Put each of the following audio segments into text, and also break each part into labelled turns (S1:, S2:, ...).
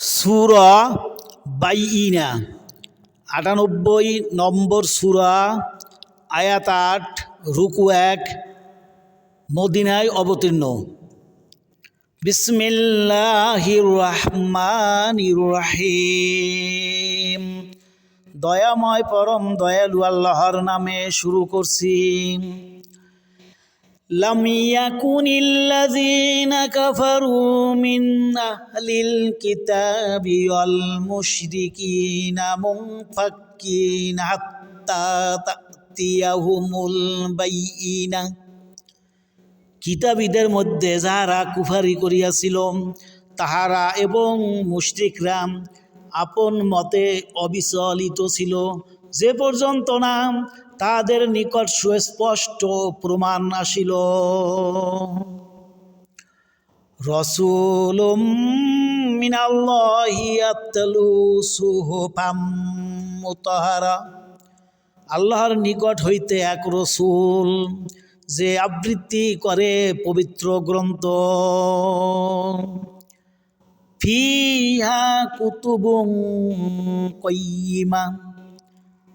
S1: সুরা বাইইনা আটানব্বই নম্বর সুরা, আয়াত আট, রুকু এক, মদিনায় অবতীর্ণ। বিসমিল্লাহির দয়াময় পরম দয়ালু আল্লাহর নামে শুরু করছি। لم يكن الذين كفروا من أهل الكتاب والمشركين منفكين حتى تأتيهم البينة কিতাবীদের মধ্যে যাহারা কুফারি করিয়াছিল তাহারা এবং মুশরিকরা আপন মতে অবিচলিত ছিল যে পর্যন্ত না তাদের নিকট সুস্পষ্ট প্রমাণ আসিল। রসুলুম মিনাল্লাহি আত্তালু সুহুফাম মুতাহারা। আল্লাহর নিকট হইতে এক রসুল যে আবৃত্তি করে পবিত্র গ্রন্থ। ফিহা কুতুবুং কয়িমা।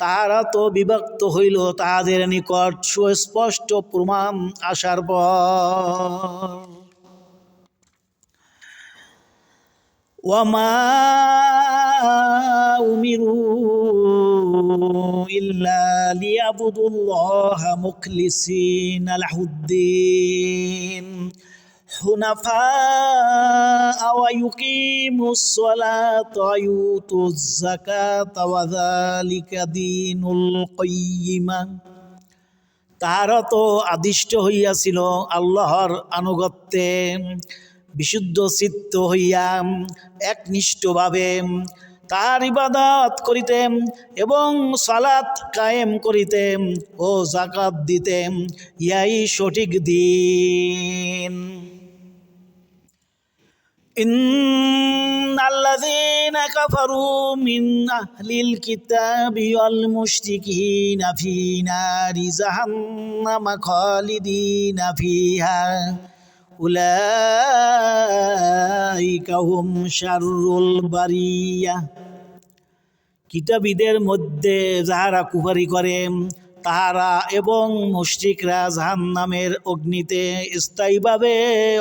S1: তারা তো বিভক্ত হইল তাদের নিকট সুস্পষ্ট প্রমাণ আসার পর। ওয়ামা উমিরু ইল্লা লিয়াবুদুল্লাহ মুখলিসিনা লাহুদ্দিন حنفاء ويقيموا الصلاة ويؤتوا الزكاة وذلك دين القيمة তাহারা তো আদিষ্ট হইয়াছিল আল্লাহর আনুগত্যে বিশুদ্ধ চিত্ত হইয়া একনিষ্ঠভাবে তার ইবাদত করিতেন এবং সালাত কায়েম করিতেন ও জাকাত দিতেন ইয়াই সঠিক দিন إن الذين كفروا من أهل الكتاب والمشركين في نار جهنم خالدين فيها أولئك هم شر البرية কিতাবীদের মধ্যে যাহারা কুফারি করে তাহারা এবং মুশরিকরা জাহান নামের অগ্নিতে স্থায়ীভাবে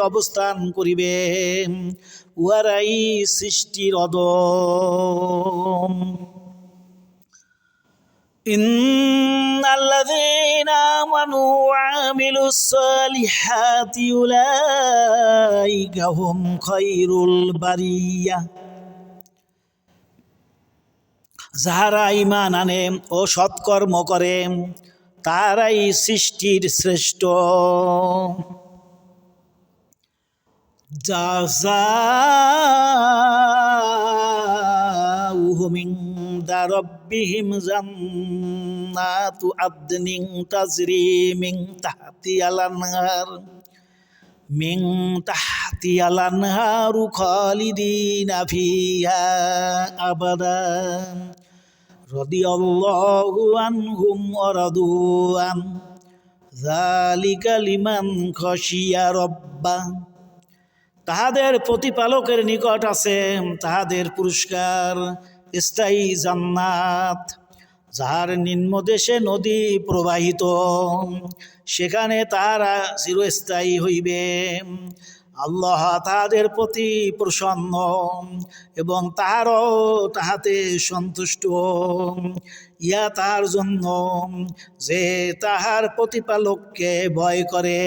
S1: অবস্থান করিবে উহারাই সৃষ্টির অদম إن الذين آمنوا وعملوا الصالحات أولئك هم خير البرية যাহারা ইমান আনে ও সৎকর্ম করে, তারাই সৃষ্টির শ্রেষ্ঠ। দারব্বিহিম জান্নাতু আদনিন তাজরি তাহতিহাল আনহার মিন তাহতিহাল আনহারু খালিদিনা ফিহা আবাদা খাশিয়া রাব্বা। তাহাদের প্রতিপালকের নিকট আছে তাহাদের পুরস্কার, স্থায়ী জান্নাত, যাহার নিম্নদেশে নদী প্রবাহিত, সেখানে তাহারা চিরস্থায়ী হইবে। আল্লাহ তাহাদের প্রতি প্রসন্ন এবং তাহারও তাহাতে সন্তুষ্ট। ইয়া তাহার জন্য যে তাহার প্রতিপালককে ভয় করে।